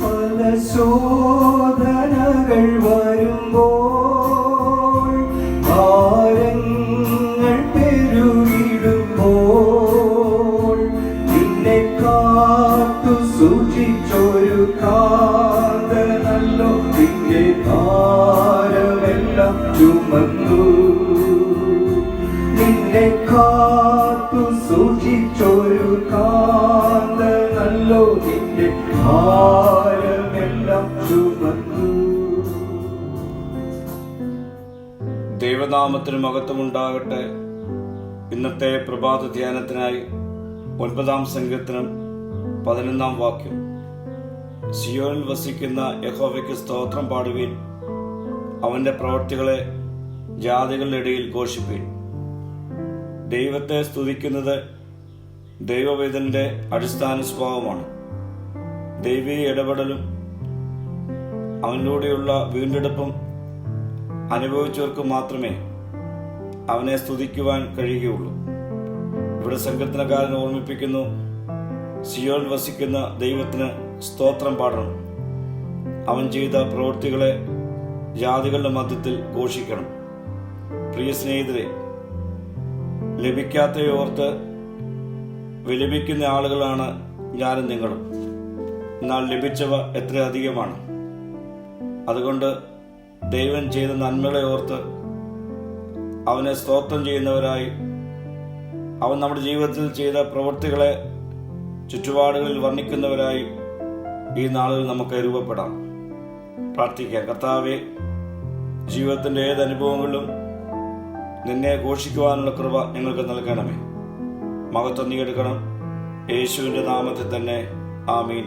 പല ശോധനകൾ വരുമ്പോൾ ഭാരങ്ങൾ പെരുകിടുമ്പോൾ നിന്നെ കാത്തു സൂക്ഷിച്ചൊരു കാന്തനല്ലോ നിന്റെ ഭാരമെല്ലാം ചുമന്നു. നിന്നെ കാത്തു സൂക്ഷിച്ചൊരു ചുമന്നു ദൈവനാമത്തിന് മഹത്വമുണ്ടാകട്ടെ. ഇന്നത്തെ പ്രഭാത ധ്യാനത്തിനായി ഒൻപതാം സംഘത്തിനും പതിനൊന്നാം വാക്യം. സിയോനിൽ വസിക്കുന്ന യഹോവയ്ക്ക് സ്തോത്രം പാടുവീൻ. അവന്റെ പ്രവർത്തികളെ ജാതികളുടെ ഇടയിൽ ഘോഷിപ്പീൻ. ദൈവത്തെ സ്തുതിക്കുന്നത് ദൈവവേദന്റെ അടിസ്ഥാന സ്വഭാവമാണ്. ദൈവീയ ഇടപെടലും അവനിലൂടെയുള്ള വീണ്ടെടുപ്പും അനുഭവിച്ചവർക്ക് മാത്രമേ അവനെ സ്തുതിക്കുവാൻ കഴിയുകയുള്ളൂ. ഇവിടെ സങ്കീർത്തനക്കാരൻ ഓർമ്മിപ്പിക്കുന്നു സിയോൾ വസിക്കുന്ന ദൈവത്തിന് സ്തോത്രം പാടണം. അവൻ ചെയ്ത പ്രവൃത്തികളെ ജാതികളുടെ മധ്യത്തിൽ ഘോഷിക്കണം. പ്രിയ സ്നേഹിതരെ ലഭിക്കാത്തയോർത്ത് വിലപിക്കുന്ന ആളുകളാണ് ഞാനും നിങ്ങളും. എന്നാൽ ലഭിച്ചവ എത്രയധികമാണ്? അതുകൊണ്ട് ദൈവം ചെയ്ത നന്മകളെ ഓർത്ത് അവനെ സ്തോത്രം ചെയ്യുന്നവരായി അവൻ നമ്മുടെ ജീവിതത്തിൽ ചെയ്ത പ്രവൃത്തികളെ ചുറ്റുപാടുകളിൽ വർണിക്കുന്നവരായി ഈ നാളുകൾ നമുക്ക് രൂപപ്പെടാം. പ്രാർത്ഥിക്കാം. കർത്താവെ ജീവിതത്തിന്റെ ഏത് അനുഭവങ്ങളിലും നിന്നെ ഘോഷിക്കുവാനുള്ള കൃപ ഞങ്ങൾക്ക് നൽകണമേ. മകത്വം നീ എടുക്കണം. യേശുവിന്റെ നാമത്തിൽ തന്നെ. ആമീൻ.